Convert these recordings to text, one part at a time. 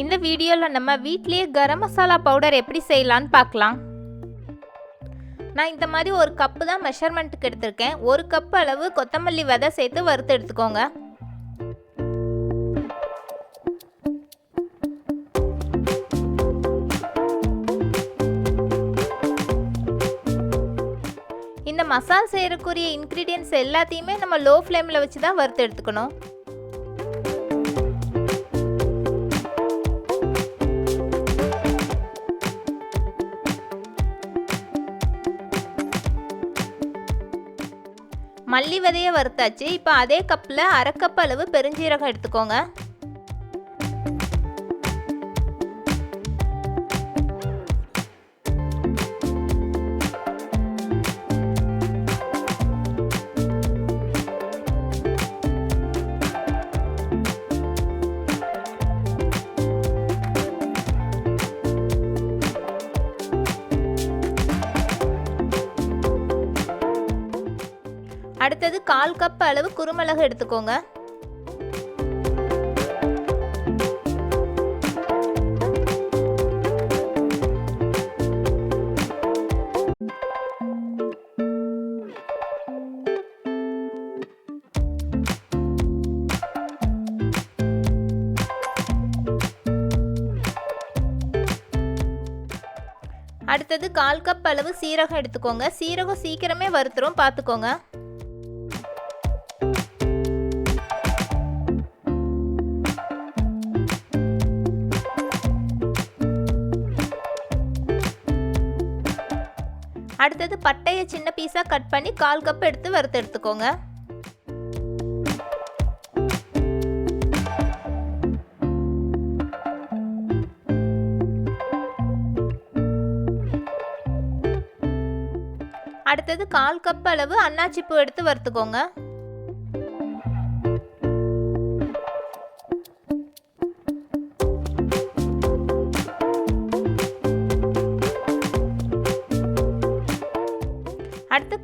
இந்த வீடியோவில் நம்ம வீட்லேயே கரம் மசாலா பவுடர் எப்படி செய்யலான்னு பார்க்கலாம். நான் இந்த மாதிரி ஒரு கப்பு தான் மெஷர்மெண்ட்டுக்கு எடுத்திருக்கேன். ஒரு கப் அளவு கொத்தமல்லி விதை சேர்த்து வறுத்து எடுத்துக்கோங்க. இந்த மசால் செய்யறக்குரிய இன்க்ரீடியன்ஸ் எல்லாத்தையுமே நம்ம லோ ஃப்ளேமில் வச்சு தான் வறுத்து எடுத்துக்கணும். மல்லி விதையை வறுத்தாச்சு. இப்போ அதே கப்பில் அரை கப் அளவு பெருஞ்சீரகம் எடுத்துக்கோங்க. அடுத்தது கால் கப் அளவு குருமிளகு எடுத்துக்கோங்க. அடுத்தது கால் கப் அளவு சீரகம் எடுத்துக்கோங்க. சீரகம் சீக்கிரமே வறுத்துரும் பார்த்துக்கோங்க அடுத்தது பட்டையை சின்ன பீஸாக கட் பண்ணி கால் கப் எடுத்து வறுத்து எடுத்துக்கோங்க. அடுத்தது கால் கப் அளவு அன்னாச்சி பூ எடுத்து வறுத்துக்கோங்க.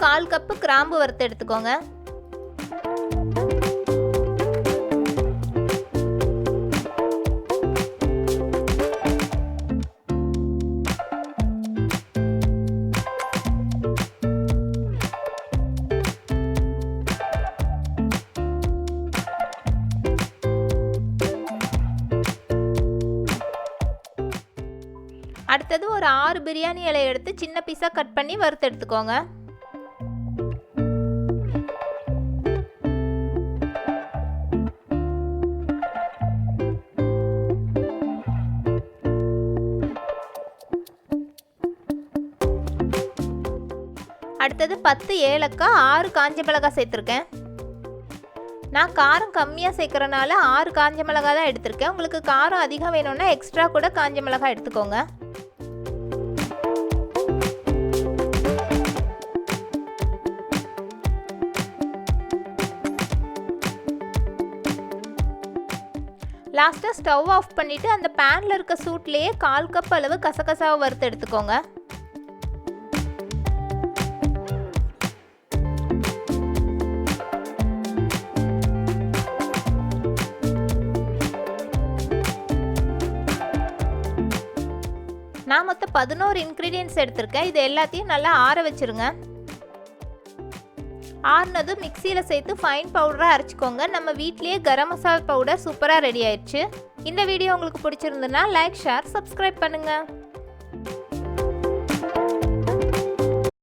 கால் கப்பு கிராம்பு வறுத்து எடுத்துக்கோங்க. அடுத்தது ஒரு ஆறு பிரியாணி இலையை எடுத்து சின்ன பீஸாக கட் பண்ணி வறுத்து எடுத்துக்கோங்க. அடுத்தது பத்து ஏலக்காய் ஆறு காஞ்ச மிளகாய் சேர்த்துருக்கேன். நான் காரம் கம்மியாக சேர்க்குறனால ஆறு காஞ்ச மிளகாய் தான் எடுத்திருக்கேன். உங்களுக்கு காரம் அதிகம் வேணும்னா எக்ஸ்ட்ரா கூட காஞ்ச மிளகாய் எடுத்துக்கோங்க. லாஸ்ட்டாக ஸ்டவ் ஆஃப் பண்ணிவிட்டு அந்த பேனில் இருக்க சூட்லேயே கால் கப் அளவு கசகசாவை வறுத்து எடுத்துக்கோங்க. நான் மொத்தம் பதினோரு இன்க்ரீடியன்ஸ் எடுத்திருக்கேன். இது எல்லாத்தையும் நல்லா ஆற வச்சுருங்க. ஆறுனதும் மிக்சியில் சேர்த்து ஃபைன் பவுடராக அரைச்சிக்கோங்க. நம்ம வீட்லேயே கரம் மசாலா பவுடர் சூப்பராக ரெடி ஆயிடுச்சு. இந்த வீடியோ உங்களுக்கு பிடிச்சிருந்துன்னா லைக் ஷேர் சப்ஸ்கிரைப் பண்ணுங்கள்